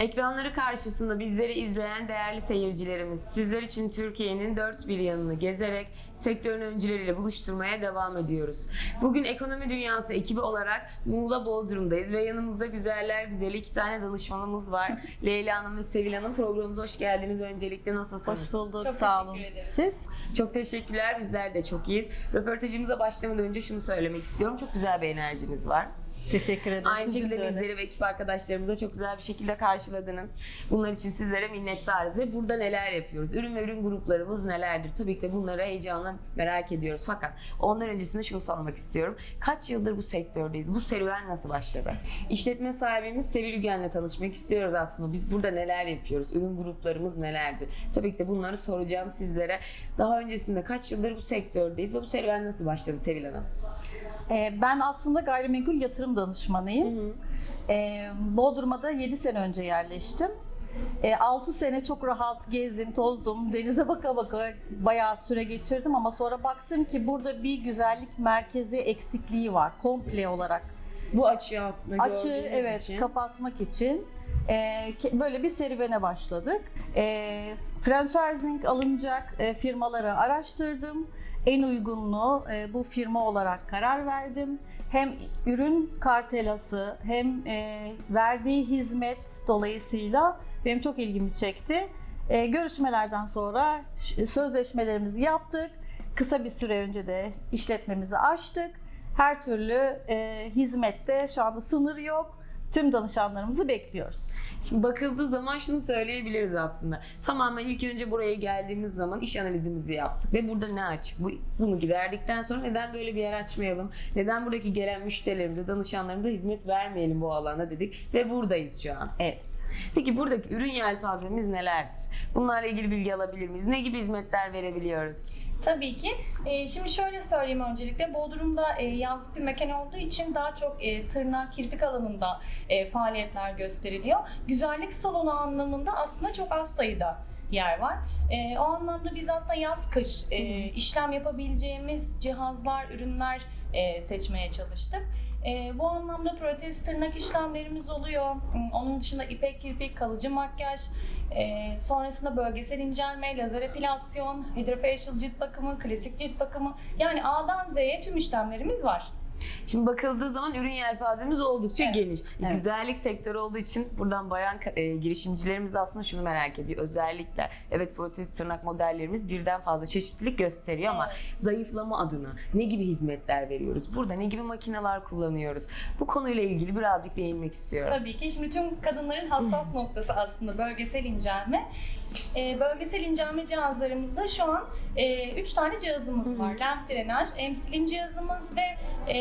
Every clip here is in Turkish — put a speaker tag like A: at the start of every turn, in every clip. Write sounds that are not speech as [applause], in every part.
A: Ekranları karşısında bizleri izleyen değerli seyircilerimiz, sizler için Türkiye'nin dört bir yanını gezerek sektörün öncüleriyle buluşturmaya devam ediyoruz. Bugün Ekonomi Dünyası ekibi olarak Muğla Bodrum'dayız ve yanımızda güzeller güzeli iki tane danışmanımız var. [laughs] Leyla Hanım ve Sevil Hanım programımıza hoş geldiniz. Öncelikle nasılsınız?
B: Hoş bulduk.
C: Çok
B: Sağ olun.
C: teşekkür ederiz.
B: Siz?
A: Çok teşekkürler. Bizler de çok iyiyiz. Röportajımıza başlamadan önce şunu söylemek istiyorum. Çok güzel bir enerjiniz var.
B: Teşekkür ederim.
A: Aynı
B: Sizin
A: şekilde bizleri ve ekip arkadaşlarımıza çok güzel bir şekilde karşıladınız. Bunlar için sizlere minnettarız ve burada neler yapıyoruz? Ürün ve ürün gruplarımız nelerdir? Tabii ki de bunları heyecanla merak ediyoruz. Fakat ondan öncesinde şunu sormak istiyorum. Kaç yıldır bu sektördeyiz? Bu serüven nasıl başladı? İşletme sahibimiz Sevil Ügen'le tanışmak istiyoruz aslında. Biz burada neler yapıyoruz? Ürün gruplarımız nelerdir? Tabii ki de bunları soracağım sizlere. Daha öncesinde kaç yıldır bu sektördeyiz ve bu serüven nasıl başladı Sevil Hanım?
B: Ee, ben aslında gayrimenkul yatırım danışmanıyım. Ee, Bodrum'a da 7 sene önce yerleştim. 6 sene çok rahat gezdim, tozdum, denize baka baka bayağı süre geçirdim ama sonra baktım ki burada bir güzellik merkezi eksikliği var komple olarak.
A: Bu açığı aslında
B: Açığı evet
A: için.
B: kapatmak için e, böyle bir serüvene başladık. E, franchising alınacak e, firmaları araştırdım. En uygunluğu e, bu firma olarak karar verdim. Hem ürün kartelası hem e, verdiği hizmet dolayısıyla benim çok ilgimi çekti. E, görüşmelerden sonra sözleşmelerimizi yaptık. Kısa bir süre önce de işletmemizi açtık. Her türlü e, hizmette şu anda sınır yok. Tüm danışanlarımızı bekliyoruz.
A: Şimdi bakıldığı zaman şunu söyleyebiliriz aslında. Tamamen ilk önce buraya geldiğimiz zaman iş analizimizi yaptık ve burada ne açık? Bu, bunu giderdikten sonra neden böyle bir yer açmayalım? Neden buradaki gelen müşterilerimize, danışanlarımıza hizmet vermeyelim bu alana dedik ve buradayız şu an.
B: Evet.
A: Peki buradaki ürün yelpazemiz nelerdir? Bunlarla ilgili bilgi alabilir miyiz? Ne gibi hizmetler verebiliyoruz?
C: Tabii ki. Ee, şimdi şöyle söyleyeyim öncelikle. Bodrum'da e, yazlık bir mekan olduğu için daha çok e, tırnak, kirpik alanında e, faaliyetler gösteriliyor. Güzellik salonu anlamında aslında çok az sayıda yer var. E, o anlamda biz aslında yaz kış e, işlem yapabileceğimiz cihazlar, ürünler e, seçmeye çalıştık. E, bu anlamda protez tırnak işlemlerimiz oluyor. Onun dışında ipek kirpik, kalıcı makyaj, e, sonrasında bölgesel incelme, lazer epilasyon, hydrofacial cilt bakımı, klasik cilt bakımı. Yani A'dan Z'ye tüm işlemlerimiz var.
A: Şimdi bakıldığı zaman ürün yelpazemiz oldukça
C: Evet.
A: geniş.
B: Evet.
A: Güzellik sektörü olduğu için buradan bayan e, girişimcilerimiz de aslında şunu merak ediyor. Özellikle evet protez tırnak modellerimiz birden fazla çeşitlilik gösteriyor ama zayıflama adına ne gibi hizmetler veriyoruz? Burada ne gibi makineler kullanıyoruz? Bu konuyla ilgili birazcık değinmek istiyorum.
C: Tabii ki şimdi tüm kadınların hassas noktası aslında bölgesel incelme. Ee, bölgesel incelme cihazlarımızda şu an 3 tane cihazımız
A: Hı hı.
C: var. Lamp drenaj, M-Slim cihazımız ve e,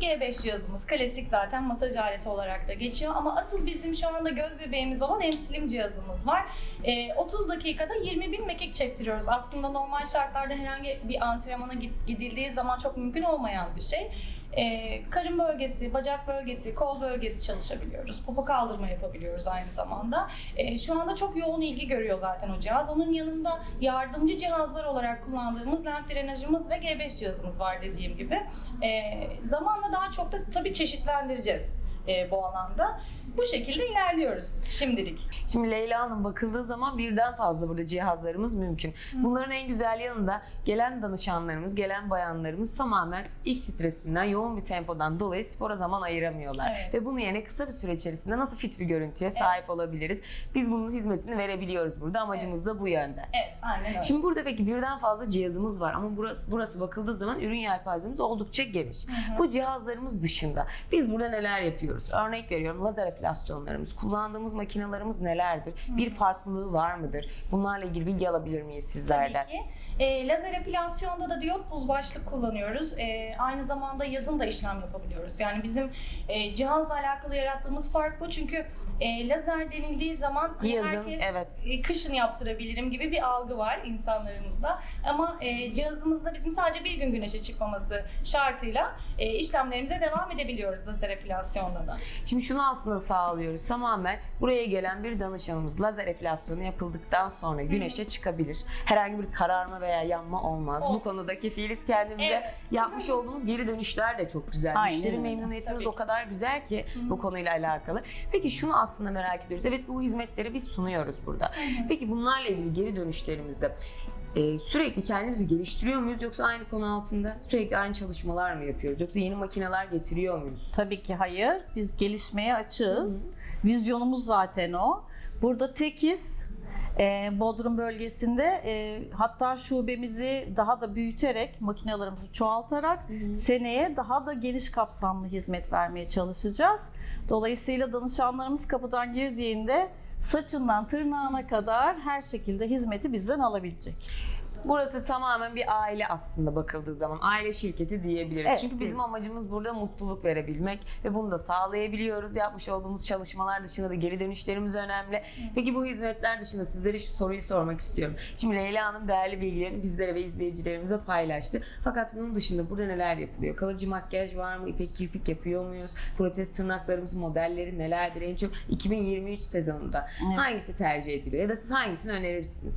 C: G5 cihazımız. Klasik zaten masaj aleti olarak da geçiyor. Ama asıl bizim şu anda göz bebeğimiz olan M-Slim cihazımız var. E, 30 dakikada 20 bin mekik çektiriyoruz. Aslında normal şartlarda herhangi bir antrenmana gidildiği zaman çok mümkün olmayan bir şey. Ee, karın bölgesi, bacak bölgesi, kol bölgesi çalışabiliyoruz. Popo kaldırma yapabiliyoruz aynı zamanda. Ee, şu anda çok yoğun ilgi görüyor zaten o cihaz. Onun yanında yardımcı cihazlar olarak kullandığımız lamp drenajımız ve G5 cihazımız var dediğim gibi. Ee, zamanla daha çok da tabii çeşitlendireceğiz e, bu alanda. Bu şekilde ilerliyoruz şimdilik.
A: Şimdi Leyla Hanım bakıldığı zaman birden fazla burada cihazlarımız mümkün. Bunların en güzel yanında gelen danışanlarımız, gelen bayanlarımız tamamen iş stresinden, yoğun bir tempodan dolayı spora zaman ayıramıyorlar.
C: Evet.
A: Ve bunun yerine kısa bir süre içerisinde nasıl fit bir görüntüye sahip olabiliriz? Biz bunun hizmetini verebiliyoruz burada. Amacımız da bu yönde.
C: Evet, aynen öyle.
A: Şimdi burada peki birden fazla cihazımız var ama burası burası bakıldığı zaman ürün yelpazemiz oldukça geniş. Bu cihazlarımız dışında biz burada neler yapıyoruz? Örnek veriyorum lazer epilasyonlarımız, kullandığımız makinalarımız nelerdir? Bir farklılığı var mıdır? Bunlarla ilgili bilgi alabilir miyiz sizlerden?
C: Tabii ki. E, lazer epilasyonda da diyot buz başlık kullanıyoruz. E, aynı zamanda yazın da işlem yapabiliyoruz. Yani bizim e, cihazla alakalı yarattığımız fark bu. Çünkü e, lazer denildiği zaman hani
A: Yazın,
C: herkes
A: evet.
C: e, kışın yaptırabilirim gibi bir algı var insanlarımızda. Ama e, cihazımızda bizim sadece bir gün güneşe çıkmaması şartıyla e, işlemlerimize devam edebiliyoruz lazer epilasyonda da. Aslında.
A: Şimdi şunu aslında sağlıyoruz. Tamamen buraya gelen bir danışanımız lazer epilasyonu yapıldıktan sonra güneşe çıkabilir. Herhangi bir kararma veya yanma olmaz. Bu
C: Olmaz.
A: konuda kefiliz kendimize.
C: Evet.
A: Yapmış olduğumuz geri dönüşler de çok güzel.
B: Aynen
A: Müşteri memnuniyetimiz
C: Tabii
A: o kadar güzel ki
C: Hı.
A: bu konuyla alakalı. Peki şunu aslında merak ediyoruz. Evet bu hizmetleri biz sunuyoruz burada. Peki bunlarla ilgili geri dönüşlerimizde e, sürekli kendimizi geliştiriyor muyuz yoksa aynı konu altında sürekli aynı çalışmalar mı yapıyoruz yoksa yeni makineler getiriyor muyuz?
B: Tabii ki hayır. Biz gelişmeye açığız. Vizyonumuz zaten o. Burada tekiz. Ee, Bodrum bölgesinde e, hatta şubemizi daha da büyüterek, makinelerimizi çoğaltarak seneye daha da geniş kapsamlı hizmet vermeye çalışacağız. Dolayısıyla danışanlarımız kapıdan girdiğinde saçından tırnağına kadar her şekilde hizmeti bizden alabilecek.
A: Burası tamamen bir aile aslında bakıldığı zaman. Aile şirketi diyebiliriz.
B: Evet,
A: Çünkü bizim
B: diyebiliriz.
A: amacımız burada mutluluk verebilmek ve bunu da sağlayabiliyoruz. Yapmış olduğumuz çalışmalar dışında da geri dönüşlerimiz önemli. Peki bu hizmetler dışında sizlere şu soruyu sormak istiyorum. Şimdi Leyla Hanım değerli bilgilerini bizlere ve izleyicilerimize paylaştı. Fakat bunun dışında burada neler yapılıyor? Kalıcı makyaj var mı? İpek kirpik yapıyor muyuz? Protez tırnaklarımızın modelleri nelerdir? En çok 2023 sezonunda
B: Evet.
A: hangisi tercih ediliyor? Ya da siz hangisini önerirsiniz?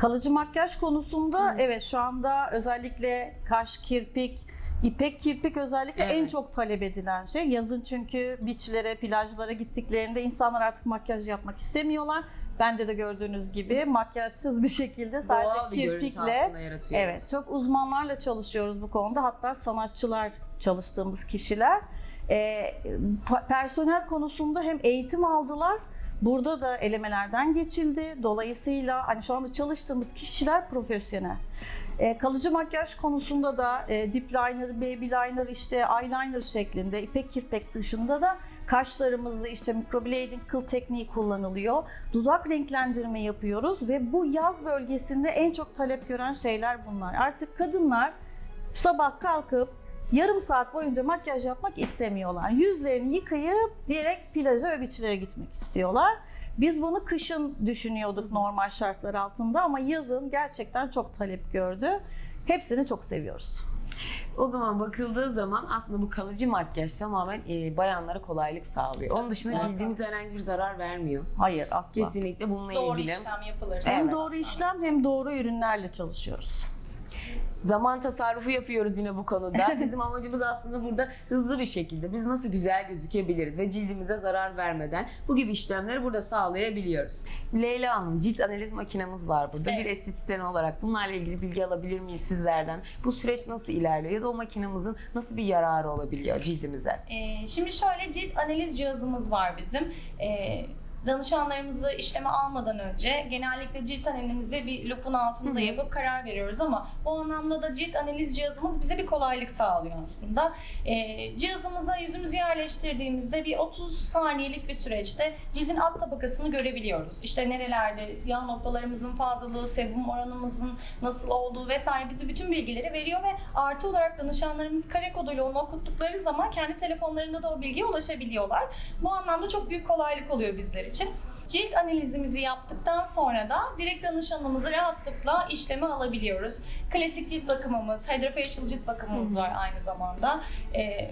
B: Kalıcı makyaj konusunda evet şu anda özellikle kaş, kirpik, ipek kirpik özellikle en
A: Evet.
B: çok talep edilen şey. Yazın çünkü beachlere, plajlara gittiklerinde insanlar artık makyaj yapmak istemiyorlar. Bende de gördüğünüz gibi makyajsız bir şekilde sadece
A: Doğal bir görüntü
B: kirpikle
A: aslında yaratıyoruz.
B: Evet, çok uzmanlarla çalışıyoruz bu konuda. Hatta sanatçılar çalıştığımız kişiler. Ee, pa- personel konusunda hem eğitim aldılar, burada da elemelerden geçildi. Dolayısıyla hani şu anda çalıştığımız kişiler profesyonel. Ee, kalıcı makyaj konusunda da e, dip liner, baby liner, işte eyeliner şeklinde, ipek kirpek dışında da kaşlarımızda işte microblading kıl tekniği kullanılıyor. Dudak renklendirme yapıyoruz ve bu yaz bölgesinde en çok talep gören şeyler bunlar. Artık kadınlar sabah kalkıp yarım saat boyunca makyaj yapmak istemiyorlar. Yüzlerini yıkayıp direkt plaja ve beachlere gitmek istiyorlar. Biz bunu kışın düşünüyorduk normal şartlar altında ama yazın gerçekten çok talep gördü. Hepsini çok seviyoruz.
A: O zaman bakıldığı zaman aslında bu kalıcı makyaj tamamen e, bayanlara kolaylık sağlıyor. Onun dışında
C: Zaten.
A: cildimize herhangi bir zarar vermiyor.
B: Hayır asla.
A: Kesinlikle bununla
C: Doğru
A: ilgili.
C: işlem yapılırsa.
B: Hem
A: Evet.
B: doğru işlem hem doğru ürünlerle çalışıyoruz.
A: Zaman tasarrufu yapıyoruz yine bu konuda. [laughs] Bizim amacımız aslında burada hızlı bir şekilde biz nasıl güzel gözükebiliriz ve cildimize zarar vermeden bu gibi işlemleri burada sağlayabiliyoruz. Leyla Hanım cilt analiz makinemiz var burada. Bir
C: Evet.
A: estetisyen olarak bunlarla ilgili bilgi alabilir miyiz sizlerden? Bu süreç nasıl ilerliyor ya da o makinemizin nasıl bir yararı olabiliyor cildimize?
C: Ee, şimdi şöyle cilt analiz cihazımız var bizim. Ee, danışanlarımızı işleme almadan önce genellikle cilt analizimizi bir lupun altında yapıp karar veriyoruz ama bu anlamda da cilt analiz cihazımız bize bir kolaylık sağlıyor aslında. Ee, cihazımıza yüzümüzü yerleştirdiğimizde bir 30 saniyelik bir süreçte cildin alt tabakasını görebiliyoruz. İşte nerelerde siyah noktalarımızın fazlalığı, sebum oranımızın nasıl olduğu vesaire bizi bütün bilgileri veriyor ve artı olarak danışanlarımız kare koduyla onu okuttukları zaman kendi telefonlarında da o bilgiye ulaşabiliyorlar. Bu anlamda çok büyük kolaylık oluyor bizler için. Cilt analizimizi yaptıktan sonra da direkt danışanımızı rahatlıkla işleme alabiliyoruz. Klasik cilt bakımımız, hydrofacial cilt bakımımız var aynı zamanda. Ee,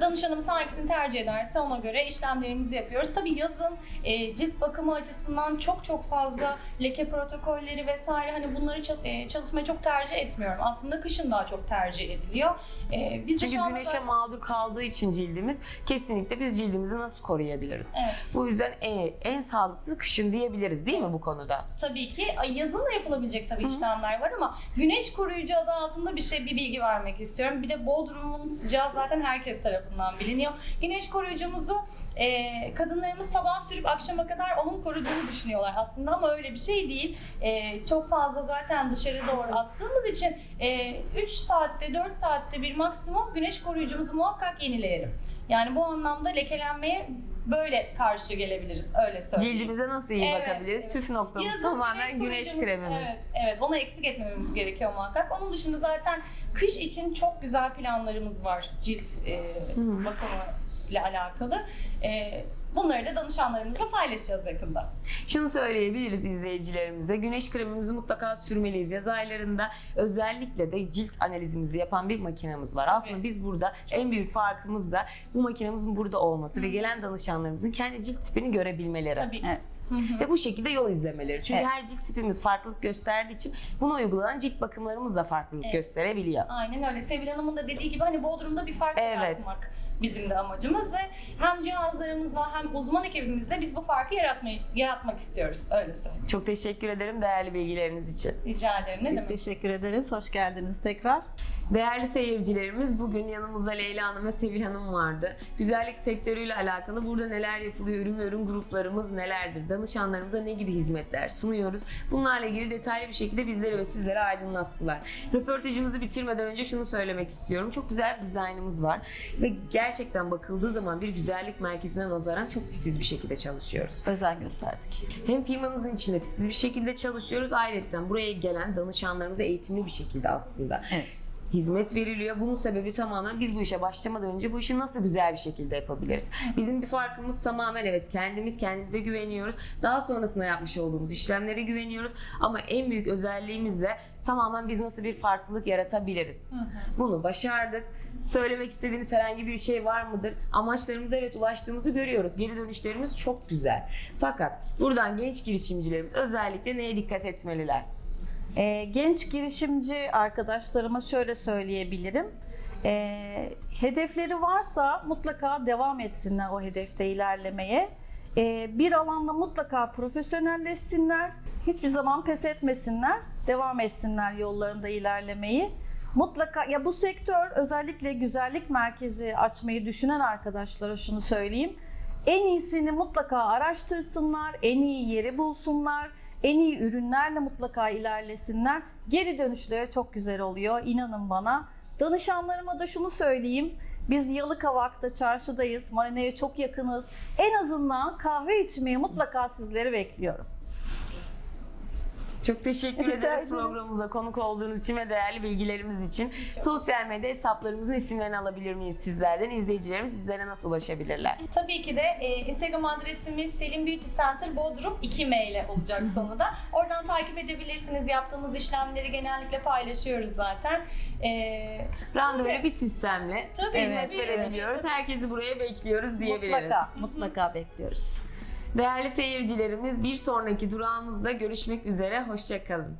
C: danışanımız hangisini tercih ederse ona göre işlemlerimizi yapıyoruz. Tabii yazın e, cilt bakımı açısından çok çok fazla leke protokolleri vesaire hani bunları e, çalışmayı çok tercih etmiyorum. Aslında kışın daha çok tercih ediliyor. E, biz de
A: Çünkü
C: şu anda
A: güneşe mağdur kaldığı için cildimiz kesinlikle biz cildimizi nasıl koruyabiliriz?
C: Evet.
A: Bu yüzden en, en sağlıklı kışın diyebiliriz değil mi bu konuda?
C: Tabii ki yazın da yapılabilecek tabii işlemler var ama güneş koruyucu adı altında bir şey bir bilgi vermek istiyorum. Bir de Bodrum'un sıcağı zaten herkes tarafından biliniyor. Güneş koruyucumuzu e, kadınlarımız sabah sürüp akşama kadar onun koruduğunu düşünüyorlar aslında ama öyle bir şey değil. E, çok fazla zaten dışarı doğru attığımız için e, 3 saatte 4 saatte bir maksimum güneş koruyucumuzu muhakkak yenileyelim. Yani bu anlamda lekelenmeye böyle karşı gelebiliriz öyle söyleyeyim.
A: Cildimize nasıl iyi
C: Evet,
A: bakabiliriz?
C: evet.
A: Püf noktamız
C: Yazın
A: tamamen güneş
C: koruyucumuz-
A: kremimiz.
C: Evet, evet, onu eksik etmememiz gerekiyor muhakkak. Onun dışında zaten kış için çok güzel planlarımız var cilt e, bakımı ile alakalı. E, Bunları da danışanlarımızla paylaşacağız yakında.
A: Şunu söyleyebiliriz izleyicilerimize. Güneş kremimizi mutlaka sürmeliyiz. Yaz aylarında özellikle de cilt analizimizi yapan bir makinamız var. Aslında biz burada en büyük farkımız da bu makinamızın burada olması ve gelen danışanlarımızın kendi cilt tipini görebilmeleri.
C: Tabii.
B: Evet.
C: Hı hı.
A: Ve bu şekilde yol izlemeleri. Çünkü
B: Evet.
A: her cilt tipimiz farklılık gösterdiği için buna uygulanan cilt bakımlarımız da farklılık
C: Evet.
A: gösterebiliyor.
C: Aynen öyle. Sevil Hanım'ın da dediği gibi hani Bodrum'da bir fark
A: Evet.
C: yaratmak bizim de amacımız ve hem cihazlarımızla hem uzman ekibimizle biz bu farkı yaratmayı, yaratmak istiyoruz. Öyle söyleyeyim.
A: Çok teşekkür ederim değerli bilgileriniz için.
C: Rica ederim. Ne
B: Biz
C: demek?
B: teşekkür ederiz. Hoş geldiniz tekrar.
A: Değerli seyircilerimiz bugün yanımızda Leyla Hanım ve Sevil Hanım vardı. Güzellik sektörüyle alakalı burada neler yapılıyor, ürün ve ürün gruplarımız nelerdir, danışanlarımıza ne gibi hizmetler sunuyoruz. Bunlarla ilgili detaylı bir şekilde bizleri ve sizlere aydınlattılar. Röportajımızı bitirmeden önce şunu söylemek istiyorum. Çok güzel bir dizaynımız var ve gerçekten bakıldığı zaman bir güzellik merkezine nazaran çok titiz bir şekilde çalışıyoruz.
B: Özen gösterdik.
A: Hem firmamızın içinde titiz bir şekilde çalışıyoruz. Ayrıca buraya gelen danışanlarımıza eğitimli bir şekilde aslında
B: Evet.
A: Hizmet veriliyor. Bunun sebebi tamamen biz bu işe başlamadan önce bu işi nasıl güzel bir şekilde yapabiliriz? Bizim bir farkımız tamamen evet kendimiz kendimize güveniyoruz. Daha sonrasında yapmış olduğumuz işlemlere güveniyoruz. Ama en büyük özelliğimiz de tamamen biz nasıl bir farklılık yaratabiliriz?
C: Hı hı.
A: Bunu başardık. Söylemek istediğiniz herhangi bir şey var mıdır? Amaçlarımıza evet ulaştığımızı görüyoruz. Geri dönüşlerimiz çok güzel. Fakat buradan genç girişimcilerimiz özellikle neye dikkat etmeliler?
B: Ee, genç girişimci arkadaşlarıma şöyle söyleyebilirim. Ee, hedefleri varsa mutlaka devam etsinler o hedefte ilerlemeye. Ee, bir alanda mutlaka profesyonelleşsinler. Hiçbir zaman pes etmesinler. Devam etsinler yollarında ilerlemeyi. Mutlaka ya bu sektör özellikle güzellik merkezi açmayı düşünen arkadaşlara şunu söyleyeyim. En iyisini mutlaka araştırsınlar, en iyi yeri bulsunlar, en iyi ürünlerle mutlaka ilerlesinler. Geri dönüşleri çok güzel oluyor, inanın bana. Danışanlarıma da şunu söyleyeyim. Biz Yalıkavak'ta çarşıdayız, Marine'ye çok yakınız. En azından kahve içmeye mutlaka sizleri bekliyorum.
A: Çok teşekkür
B: Rica
A: ederiz
B: ederim.
A: programımıza konuk olduğunuz için ve değerli bilgilerimiz için.
C: çok-
A: Sosyal medya hesaplarımızın isimlerini alabilir miyiz sizlerden? İzleyicilerimiz bizlere nasıl ulaşabilirler?
C: Tabii ki de e, Instagram adresimiz Selim Beauty Center Bodrum 2M ile olacak sonunda. Oradan takip edebilirsiniz. Yaptığımız işlemleri genellikle paylaşıyoruz zaten. E,
A: Randevulu bir sistemle
C: Tabii,
A: hizmet
C: tabii.
A: verebiliyoruz. Herkesi buraya bekliyoruz diyebiliriz.
B: Mutlaka, mutlaka bekliyoruz.
A: Değerli seyircilerimiz bir sonraki durağımızda görüşmek üzere. Hoşçakalın.